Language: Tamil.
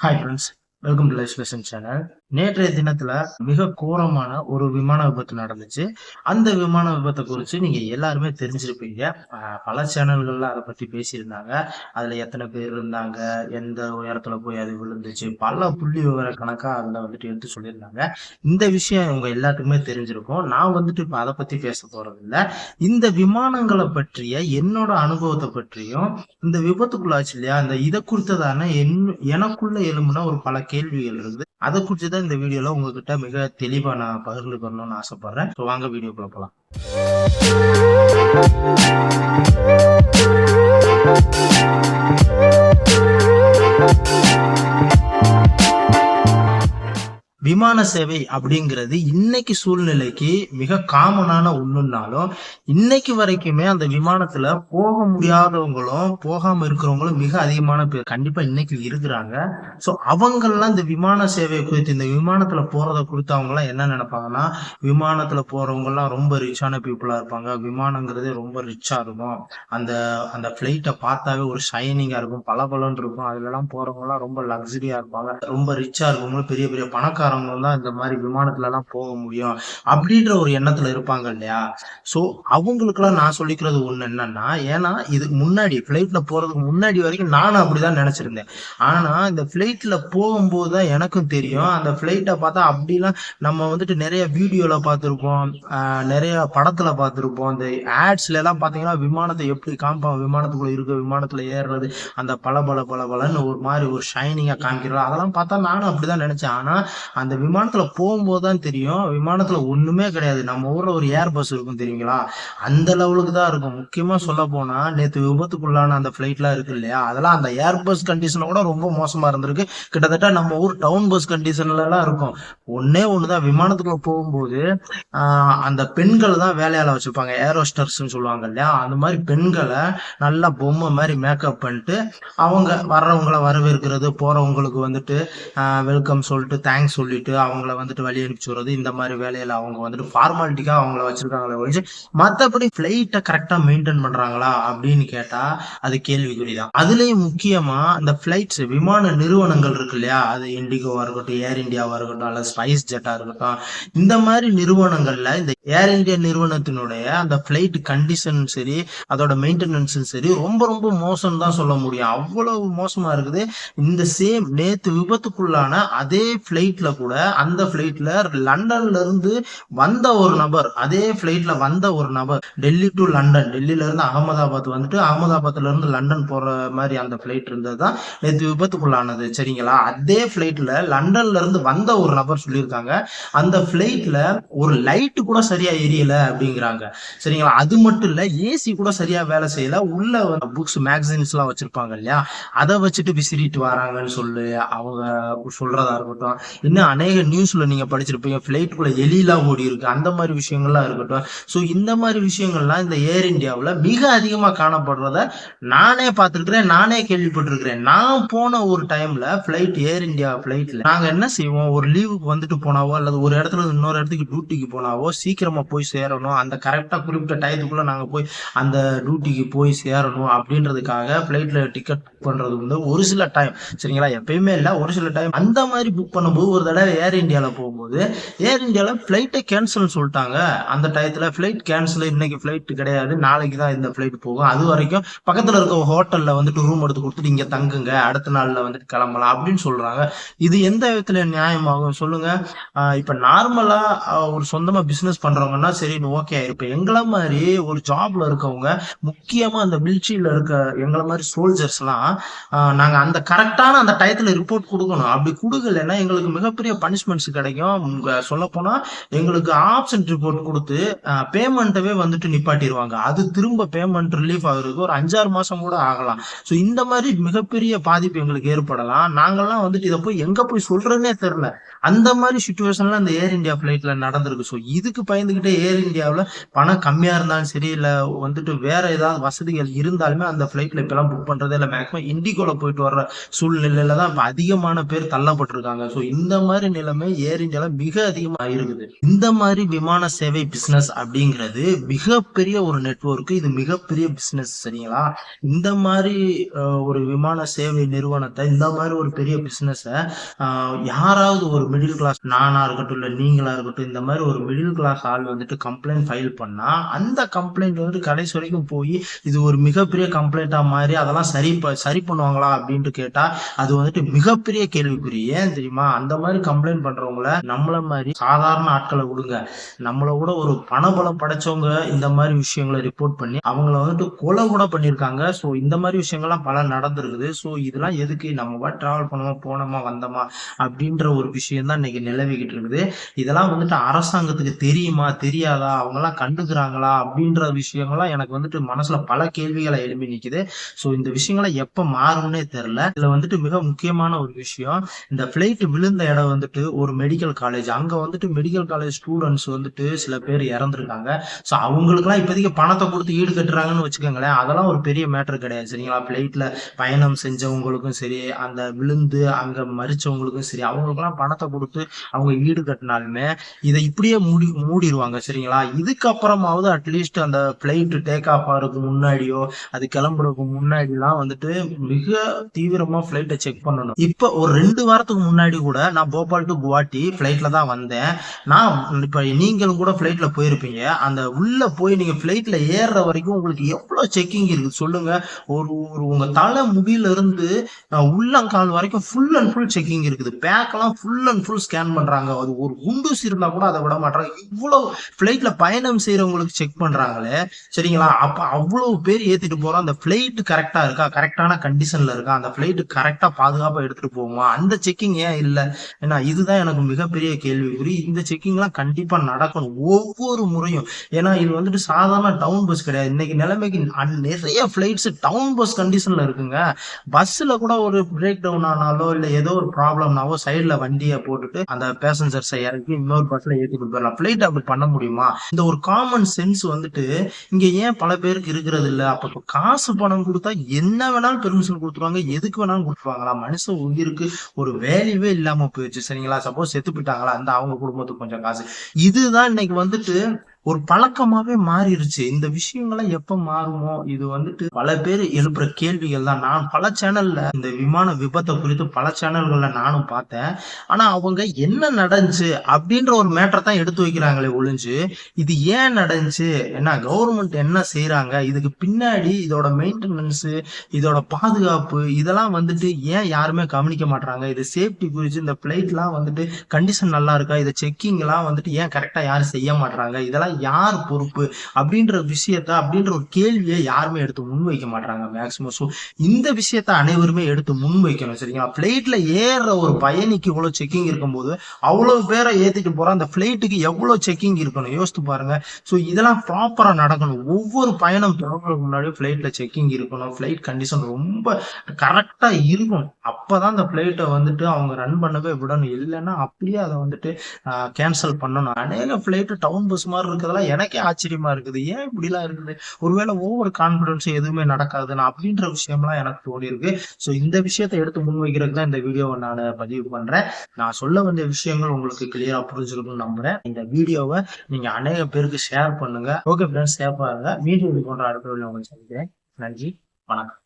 Hi friends welcome to life lesson channel நேற்றைய தினத்துல மிக கோரமான ஒரு விமான விபத்து நடந்துச்சு. அந்த விமான விபத்தை குறித்து நீங்க எல்லாருமே தெரிஞ்சிருப்பீங்க. பல சேனல்கள்ல அதை பத்தி பேசியிருந்தாங்க. அதுல எத்தனை பேர் இருந்தாங்க? எந்த உயரத்துல போய் அது விழுந்துச்சு? பல புள்ளி விவர கணக்கா அதுல வந்துட்டு எடுத்து சொல்லியிருந்தாங்க. இந்த விஷயம் உங்க எல்லாத்துக்குமே தெரிஞ்சிருக்கும். நான் வந்துட்டு இப்ப அதை பத்தி பேச போறதில்ல. இந்த விமானங்களை பற்றிய என்னோட அனுபவத்தை பற்றியும் இந்த விபத்துக்குள்ளாச்சு இல்லையா? அந்த இதை குறித்ததான என் எனக்குள்ள எழும்புன ஒரு பல கேள்விகள் இருக்குது அதை குறித்து தான் இந்த வீடியோல உங்ககிட்ட மிக தெளிவா நான் பகிர்ந்து பண்ணணும்னு ஆசைப்படுறேன். ஸோ வாங்க வீடியோக்குள்ள போலாம். விமான சேவை அப்படிங்கிறது இன்னைக்கு சூழ்நிலைக்கு மிக காமனான ஒண்ணுனாலும் இன்னைக்கு வரைக்குமே அந்த விமானத்துல போக முடியாதவங்களும் போகாம இருக்கிறவங்களும் மிக அதிகமான பேர் கண்டிப்பா இன்னைக்கு இருக்கிறாங்க. ஸோ அவங்கெல்லாம் இந்த விமான சேவை குறித்து இந்த விமானத்துல போறதை குறித்து அவங்க எல்லாம் என்ன நினைப்பாங்கன்னா விமானத்துல போறவங்க எல்லாம் ரொம்ப ரிச்சான பீப்புளா இருப்பாங்க. விமானங்கிறதே ரொம்ப ரிச்சா இருக்கும். அந்த அந்த பிளைட்டை பார்த்தாவே ஒரு ஷைனிங்கா இருக்கும். பளபளன்னு இருக்கும். அதுல எல்லாம் போறவங்க எல்லாம் ரொம்ப லக்ஸரியா இருப்பாங்க. ரொம்ப ரிச்சா இருக்கவங்களும் பெரிய பெரிய பணக்காரங்க தான் இந்த மாதிரி விமானத்துல எல்லாம் போக முடியும் அப்படின்ற ஒரு எண்ணத்துல இருப்பாங்க இல்லையா? சோ அவங்களுக்குலாம் நான் சொல்லிக்கிறது ஒண்ணு என்னன்னா ஏன்னா இதுக்கு முன்னாடி பிளைட்ல போறதுக்கு முன்னாடி வரைக்கும் நானும் அப்படிதான் நினைச்சிருந்தேன். ஆனா இந்த பிளைட்ல போகும்போது தான் எனக்கும் தெரியும். அந்த பிளைட்டை பார்த்தா அப்படிலாம் நம்ம வந்துட்டு நிறைய வீடியோல பார்த்துருப்போம். ஆஹ் நிறைய படத்துல பார்த்துருப்போம். அந்த ஆட்ஸ்ல எல்லாம் பாத்தீங்கன்னா விமானத்தை எப்படி காம்பா விமானத்துக்குள்ள இருக்க விமானத்துல ஏறுறது அந்த பல பல பல பலன்னு ஒரு மாதிரி ஒரு ஷைனிங்கா காமிக்கிறது அதெல்லாம் பார்த்தா நானும் அப்படிதான் நினைச்சேன். ஆனா அந்த அந்த விமானத்துல போகும்போது தான் தெரியும். விமானத்துல ஒண்ணுமே கிடையாது. நம்ம ஊர்ல ஒரு ஏர் பஸ் இருக்கும் தெரியுங்களா? அந்த லெவலுக்கு தான் இருக்கும். முக்கியமா சொல்ல போனா நேற்று விபத்துக்குள்ளான அந்த ஃபிளைட்லாம் இருக்கு இல்லையா? அதெல்லாம் அந்த ஏர் பஸ் கண்டிஷனை கூட ரொம்ப மோசமா இருந்திருக்கு. கிட்டத்தட்ட நம்ம ஊர் டவுன் பஸ் கண்டிஷன்ல எல்லாம் இருக்கும். ஒன்னே ஒண்ணுதான். விமானத்துக்குள்ள போகும்போது அந்த பெண்கள் தான் வேலையால வச்சிருப்பாங்க ஏரோஸ்டர்ஸ் சொல்லுவாங்க இல்லையா? அந்த மாதிரி பெண்களை நல்லா பொம்மை மாதிரி மேக்கப் பண்ணிட்டு அவங்க வர்றவங்களை வரவேற்கிறது போறவங்களுக்கு வந்துட்டு வெல்கம் சொல்லிட்டு தேங்க்ஸ் சொல்லிட்டு அவங்கள வந்துட்டு வழி அனுப்பிச்சு விடுறது இந்த மாதிரி வேலையில அவங்க வந்துட்டு ஃபார்மாலிட்டிக்கா அவங்கள வச்சிருக்காங்களே ஒழிச்சு மற்றபடி ஃப்ளைட்டை கரெக்டா மெயின்டைன் பண்றாங்களா அப்படின்னு கேட்டா அது கேள்விக்குறிதான். அதுலயும் முக்கியமா இந்த ஃப்ளைட்ஸ் விமான நிறுவனங்கள் இருக்கு இல்லையா? அது இண்டிகோவா இருக்கட்டும் ஏர் இந்தியாவா இருக்கட்டும் அல்லது ஸ்பைஸ் ஜெட்டா இருக்கட்டும் இந்த மாதிரி நிறுவனங்கள்ல இந்த ஏர் இந்தியா நிறுவனத்தினுடைய அந்த ஃப்ளைட் கண்டிஷன் சரி அதோட மெயின்டெனன்ஸும் சரி ரொம்ப ரொம்ப மோசம் தான் சொல்ல முடியும். அவ்வளவு மோசமா இருக்குது. இந்த சேம் நேத்து விபத்துக்குள்ளான அதே ஃப்ளைட்ல கூட அந்த ஃபிளைட்ல லண்டன்ல இருந்து வந்த ஒரு நபர் அதே ஃபிளைட்ல வந்த ஒரு நபர் டெல்லி டு லண்டன். டெல்லியில இருந்து அகமதாபாத் வந்துட்டு அகமதாபாத்ல இருந்து லண்டன் போற மாதிரி அந்த ஃபிளைட் இருந்தது தான் நேற்று விபத்துக்குள்ளானது. சரிங்களா? அதே ஃபிளைட்ல லண்டன்ல இருந்து வந்த ஒரு நபர் சொல்லியிருக்காங்க. அந்த ஃபிளைட்ல ஒரு லைட் கூட சரியா எரியல அப்படிங்கிறாங்க. சரிங்களா? அது மட்டும் இல்ல ஏசி கூட சரியா வேலை செய்யல. உள்ள புக்ஸ் மேக்சின்ஸ் எல்லாம் வச்சிருப்பாங்க இல்லையா? அதை வச்சுட்டு விசிறிட்டு வராங்கன்னு சொல்லு அவங்க சொல்றதா இருக்கட்டும். இன்னும் அநேக நியூஸ்ல நீங்க படிச்சிருப்பீங்க ஃபிளைட்டுக்குள்ள எலிலாம் ஓடி இருக்கு அந்த மாதிரி விஷயங்கள்லாம் இருக்கட்டும். ஸோ இந்த மாதிரி விஷயங்கள்லாம் இந்த ஏர் இந்தியாவில் மிக அதிகமாக காணப்படுறத நானே பார்த்துருக்குறேன் நானே கேள்விப்பட்டிருக்கிறேன். நான் போன ஒரு டைம்ல ஃபிளைட் ஏர் இந்தியா ஃபிளைட்ல நாங்க என்ன செய்வோம்? ஒரு லீவுக்கு வந்துட்டு போனாவோ அல்லது ஒரு இடத்துல இன்னொரு இடத்துக்கு டியூட்டிக்கு போனாவோ சீக்கிரமா போய் சேரணும். அந்த கரெக்டாக குறிப்பிட்ட டயத்துக்குள்ள நாங்க போய் அந்த டியூட்டிக்கு போய் சேரணும் அப்படின்றதுக்காக ஃபிளைட்ல டிக்கெட் பண்றது வந்து ஒரு சில டைம் சரிங்களா? எப்பயுமே இல்லை ஒரு சில டைம் அந்த மாதிரி புக் பண்ணும்போது ஒரு தடவை ஏர் இந்தியாவில் போகும்போது ஏர் இந்தியாவில் ஃப்ளைட்டை கேன்சல் சொல்லிட்டாங்க. அந்த டயத்தில் ஃப்ளைட் கேன்சல் இன்னைக்கு ஃப்ளைட் கிடையாது. நாளைக்கு தான் இந்த ஃப்ளைட் போகும். அது வரைக்கும் பக்கத்தில் இருக்க ஹோட்டலில் வந்துட்டு ரூம் எடுத்து கொடுத்துட்டு இங்கே தங்குங்க. அடுத்த நாளில் வந்துட்டு கிளம்பலாம் அப்படின்னு சொல்கிறாங்க இது எந்த விதத்தில் நியாயமாகும்? சொல்லுங்க. இப்போ நார்மலாக ஒரு சொந்தமாக பிஸ்னஸ் பண்ணுறவங்கன்னா சரி ஓகே இப்போ எங்களை மாதிரி ஒரு ஜாப்ல இருக்கவங்க முக்கியமாக அந்த வீழ்ச்சியில் இருக்க எங்களை மாதிரி சோல்ஜர்ஸ்லாம் நாங்கள் அந்த கரெக்டான அந்த டயத்தில் ரிப்போர்ட் கொடுக்கணும். அப்படி கொடுக்கலன்னா எங்களுக்கு மிகப்பெரிய பனிஷ்மெண்ட்ஸ் கிடைக்கும். சொல்ல போனா எங்களுக்கு ஆப்ஷன் ரிப்போர்ட் கொடுத்து பேமெண்ட்டவே வந்துட்டு நிப்பாட்டிடுவாங்க அது திரும்ப பேமெண்ட் ரிலீஃப் ஆகுறதுக்கு ஒரு அஞ்சாறு மாசம் கூட ஆகலாம். ஸோ இந்த மாதிரி மிகப்பெரிய பாதிப்பு எங்களுக்கு ஏற்படலாம். நாங்கள்லாம் வந்துட்டு இதை போய் எங்க போய் சொல்றதுனே தெரியல. அந்த மாதிரி சுச்சுவேஷன்ல அந்த ஏர் இந்தியா ஃபிளைட்ல நடந்திருக்கு. ஸோ இதுக்கு பயந்துகிட்டே ஏர் இந்தியாவில் பணம் கம்மியா இருந்தாலும் சரி இல்லை வந்துட்டு வேற ஏதாவது வசதிகள் இருந்தாலுமே அந்த ஃபிளைட்ல இப்பெல்லாம் புக் பண்றதே இல்லை. மேக்ஸிமம் இண்டிகோல போயிட்டு வர்ற சூழ்நிலையில தான் இப்போ அதிகமான பேர் தள்ளப்பட்டிருக்காங்க. ஸோ இந்த மாதிரி மாதிரி நிலைமை ஏர் இந்தியால மிக அதிகமா இருக்குது இந்த மாதிரி விமான சேவை பிசினஸ் அப்படிங்கிறது மிகப்பெரிய ஒரு நெட்வொர்க் இது மிகப்பெரிய பிசினஸ் சரிங்களா? இந்த மாதிரி ஒரு விமான சேவை நிறுவனத்தை இந்த மாதிரி ஒரு பெரிய பிசினஸ யாராவது ஒரு மிடில் கிளாஸ் நானா இருக்கட்டும் இல்ல நீங்களா இருக்கட்டும் இந்த மாதிரி ஒரு மிடில் கிளாஸ் ஆள் வந்துட்டு கம்ப்ளைண்ட் ஃபைல் பண்ணா அந்த கம்ப்ளைண்ட் வந்துட்டு கடைசி வரைக்கும் போய் இது ஒரு மிகப்பெரிய கம்ப்ளைண்டா மாதிரி அதெல்லாம் சரி ப- சரி பண்ணுவாங்களா அப்படின்ட்டு கேட்டா அது வந்துட்டு மிகப்பெரிய கேள்விக்குறி. ஏன் தெரியுமா? அந்த மாதிரி கம்ப்ளைண்ட் பண்றவங்கள நம்மள மாதிரி சாதாரண ஆட்களை விடுங்க. நம்மள கூட ஒரு பணபலம் படைச்சவங்க இந்த மாதிரி விஷயங்களை ரிப்போர்ட் பண்ணி அவங்கள வந்துட்டு கொலை கூட பண்ணியிருக்காங்க. ஸோ இந்த மாதிரி விஷயங்கள்லாம் பல நடந்திருக்குது. ஸோ இதெல்லாம் எதுக்கு நம்ம டிராவல் பண்ணோமா போனோமா வந்தோமா அப்படின்ற ஒரு விஷயம் தான் இன்னைக்கு நிலவிக்கிட்டு இருக்குது. இதெல்லாம் வந்துட்டு அரசாங்கத்துக்கு தெரியுமா தெரியாதா? அவங்கெல்லாம் கண்டுக்கிறாங்களா? அப்படின்ற விஷயங்கள்லாம் எனக்கு வந்துட்டு மனசுல பல கேள்விகளை எழுப்பி நிற்குது ஸோ இந்த விஷயங்களை எப்போ மாறும்னே தெரியல. இதுல வந்துட்டு மிக முக்கியமான ஒரு விஷயம் இந்த பிளைட் விழுந்த இடம் வந்துட்டு ஒரு மெடிக்கல் காலேஜ் அங்க வந்துட்டு மெடிக்கல் காலேஜ் ஸ்டூடெண்ட்ஸ் வந்துட்டு சில பேர் இறந்துருக்காங்க. ஸோ அவங்களுக்குலாம் இப்போதைக்கு பணத்தை கொடுத்து ஈடு கட்டுறாங்கன்னு வச்சுக்கோங்களேன் அதெல்லாம் ஒரு பெரிய மேட்டர் கிடையாது. சரிங்களா? ஃப்ளைட்டில் பயணம் செஞ்சவங்களுக்கும் சரி அந்த விழுந்து அங்க மறிச்சவங்களுக்கும் சரி அவங்களுக்குலாம் பணத்தை கொடுத்து அவங்க ஈடு கட்டினாலுமே இதை இப்படியே மூடி மூடிடுவாங்க சரிங்களா? இதுக்கப்புறமாவது அட்லீஸ்ட் அந்த ஃப்ளைட் டேக் ஆஃப் ஆகிறதுக்கு முன்னாடியோ அது கிளம்புறதுக்கு முன்னாடிலாம் வந்துட்டு மிக தீவிரமா ஃப்ளைட்டை செக் பண்ணணும். இப்போ ஒரு ரெண்டு வாரத்துக்கு முன்னாடி கூட நான் போபால் டு குவாட்டி ஃபிளைட்ல தான் வந்தேன். நான் இப்ப நீங்களும் கூட ஃப்ளைட்டில் போயிருப்பீங்க. அந்த உள்ள போய் நீங்க ஃப்ளைட்டில் ஏறுற வரைக்கும் உங்களுக்கு எவ்வளவு செக்கிங் இருக்குது சொல்லுங்க. ஒரு ஒரு உங்க தலை முடியிலிருந்து உள்ளங்கால் வரைக்கும் ஃபுல் அண்ட் ஃபுல் செக்கிங் இருக்குது. பேக்கெல்லாம் ஃபுல் அண்ட் ஃபுல் ஸ்கேன் பண்றாங்க. அது ஒரு குண்டூசி இருந்தா கூட அதை விட மாட்டாங்க. இவ்வளவு ஃப்ளைட்டில் பயணம் செய்யறவங்களுக்கு செக் பண்றாங்களே. சரிங்களா? அப்போ அவ்வளவு பேர் ஏத்திட்டு போறோம். அந்த ஃப்ளைட்டு கரெக்டா இருக்கா? கரெக்டான கண்டிஷன்ல இருக்கா? அந்த ஃப்ளைட்டு கரெக்டா பாதுகாப்பாக எடுத்துட்டு போகுமா? அந்த செக்கிங் ஏன் இல்ல? ஏன்னா இதுதான் எனக்கு மிகப்பெரிய கேள்விக்குறி. இந்த செக்கிங்லாம் கண்டிப்பாக கண்டிப்பா நடக்கணும். ஒவ்வொரு முறையும். ஏன்னா இது வந்துட்டு சாதாரண டவுன் பஸ் கிடையாது. இன்னைக்கு நிலைமைக்கு நிறைய பிளைட்ஸ் டவுன் பஸ் கண்டிஷன்ல இருக்குங்க. பஸ்ல கூட ஒரு பிரேக் டவுன் ஆனாலோ இல்ல ஏதோ ஒரு ப்ராப்ளம்னாவோ சைடில் வண்டியை போட்டுட்டு அந்த பேசஞ்சர்ஸை இறக்கி இன்னொரு பஸ்ல ஏற்றிட்டு போயிடலாம். ஃப்ளைட் அப்படி பண்ண முடியுமா? இந்த ஒரு காமன் சென்ஸ் வந்துட்டு இங்க ஏன் பல பேருக்கு இருக்கிறது இல்ல? அப்ப காசு பணம் கொடுத்தா என்ன வேணாலும் பெர்மிஷன் கொடுத்துருவாங்க. எதுக்கு வேணாலும் கொடுத்துருவாங்களா? மனுஷ உயிருக்கு ஒரு வேல்யூவே இல்லாம போயிடுச்சு. சரிங்களா? சப்போஸ் செத்து போயிட்டாங்களா? அந்த அவங்க குடும்பத்துக்கு கொஞ்சம் காசு. இதுதான் இன்னைக்கு வந்துட்டு ஒரு பழக்கமாவே மாறிடுச்சு இந்த விஷயங்களை எப்ப மாறுமோ இது வந்துட்டு பல பேர் எழுப்புற கேள்விகள் தான். நான் பல சேனல்ல இந்த விமான விபத்தை குறித்து பல சேனல்கள்ல நானும் பார்த்தேன். ஆனா அவங்க என்ன நடந்துச்சு அப்படின்ற ஒரு மேட்டரை தான் எடுத்து வைக்கிறாங்களே ஒழிஞ்சு இது ஏன் நடந்துச்சு? என்ன கவர்மெண்ட் என்ன செய்யறாங்க இதுக்கு பின்னாடி இதோட மெயின்டெனன்ஸ் இதோட பாதுகாப்பு இதெல்லாம் வந்துட்டு ஏன் யாருமே கவனிக்க மாட்டாங்க இது சேஃப்டி குறித்து இந்த பிளைட்லாம் வந்துட்டு கண்டிஷன் நல்லா இருக்கா? இதை செக்கிங் எல்லாம் வந்துட்டு ஏன் கரெக்டா யாரும் செய்ய மாட்டாங்க இதெல்லாம் யார் பொறுப்பு அப்படின்ற விஷயத்த அப்படின்ற ஒரு கேள்வியை யாருமே எடுத்து முன்வைக்க மாட்டாங்க மேக்சிமம் ஸோ இந்த விஷயத்த அனைவருமே எடுத்து முன்வைக்கணும் சரிங்களா? ஃப்ளைட்டில் ஏறுற ஒரு பயணிக்கு இவ்வளவு செக்கிங் இருக்கும்போது அவ்வளவு பேரை ஏத்திட்டு போற அந்த ஃப்ளைட்டுக்கு எவ்வளவு செக்கிங் இருக்கணும்? யோசித்து பாருங்க. ஸோ இதெல்லாம் ப்ராப்பரா நடக்கணும். ஒவ்வொரு பயணம் தொடங்குறதுக்கு முன்னாடி ஃப்ளைட்டில் செக்கிங் இருக்கணும். ஃப்ளைட் கண்டிஷன் ரொம்ப கரெக்டா இருக்கணும். அப்பதான் அந்த ஃப்ளைட்டை வந்துட்டு அவங்க ரன் பண்ணவே விடணும். இல்லைன்னா அப்படியே அதை வந்துட்டு கேன்சல் பண்ணணும். அநேக ஃப்ளைட்டு டவுன் பஸ் மாதிரி இருக்கிறதெல்லாம் எனக்கே ஆச்சரியமா இருக்குது. ஏன் இப்படிலாம் இருக்குது? ஒருவேளை ஓவர் கான்பிடன்ஸ் எதுவுமே நடக்காதுன்னு அப்படின்ற விஷயம்லாம் எனக்கு தோணி இருக்கு ஸோ இந்த விஷயத்தை எடுத்து முன்வைக்கிறதுக்கு தான் இந்த வீடியோவை நான் பதிவு பண்றேன். நான் சொல்ல வந்த விஷயங்கள் உங்களுக்கு கிளியரா புரிஞ்சிருக்கும்னு நம்புறேன். இந்த வீடியோவை நீங்க அநேக பேருக்கு ஷேர் பண்ணுங்க. ஓகே ஃப்ரெண்ட்ஸ் சேஃபாக இருங்க மீண்டும் இது போன்ற அடுத்த உங்களுக்கு சந்திக்கிறேன். நன்றி. வணக்கம்.